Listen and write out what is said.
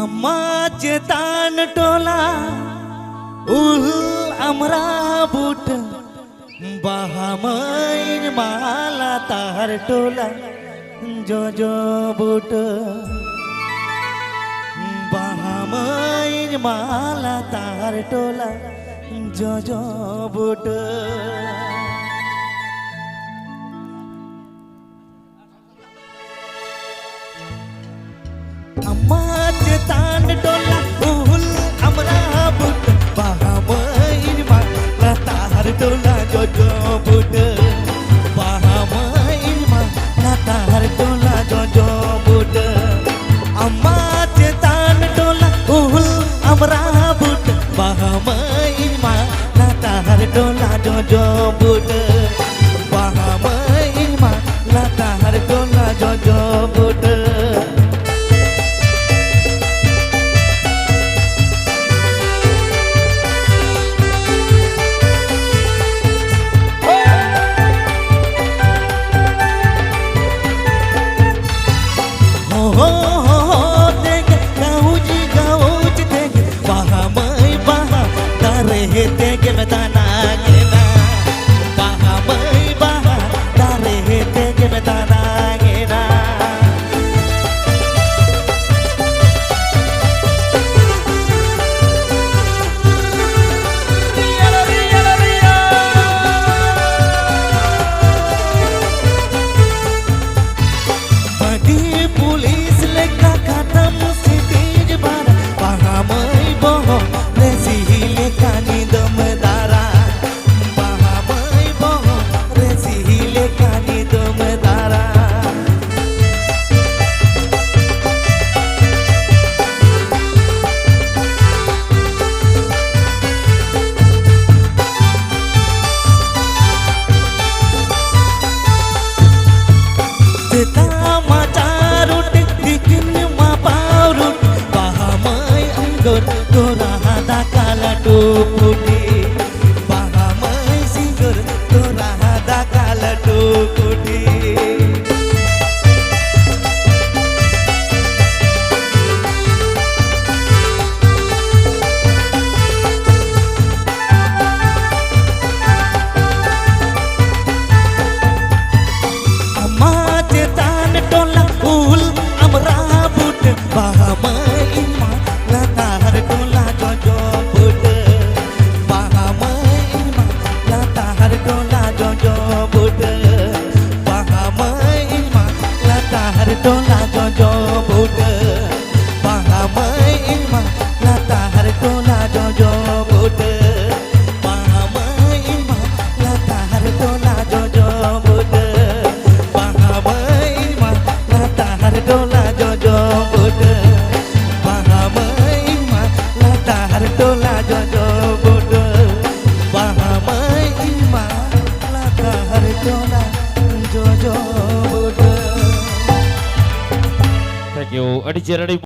আমার চেতান টোলা উল আমরা বুট। বাহামাইন মালা তাহার টোলা জো জো বুট বাহামাইন মালা তাহার টোলা জো জো বুট। देख गाऊजी गाऊज देख बहा मै बहा तारे हे देख बताना dukuti Pahamai singgur Tora hada kala dukuti লাতার টোলা জজ বুট বাহামাই মা লাতার টোলা জজ বুট বাহামাই মা লাতার টোলা জজ Pahamai ma latahar dola jojo bud Pahamai ma latahar dola jojo bud Pahamai ma latahar dola jojo કેવું અઢી ચરણી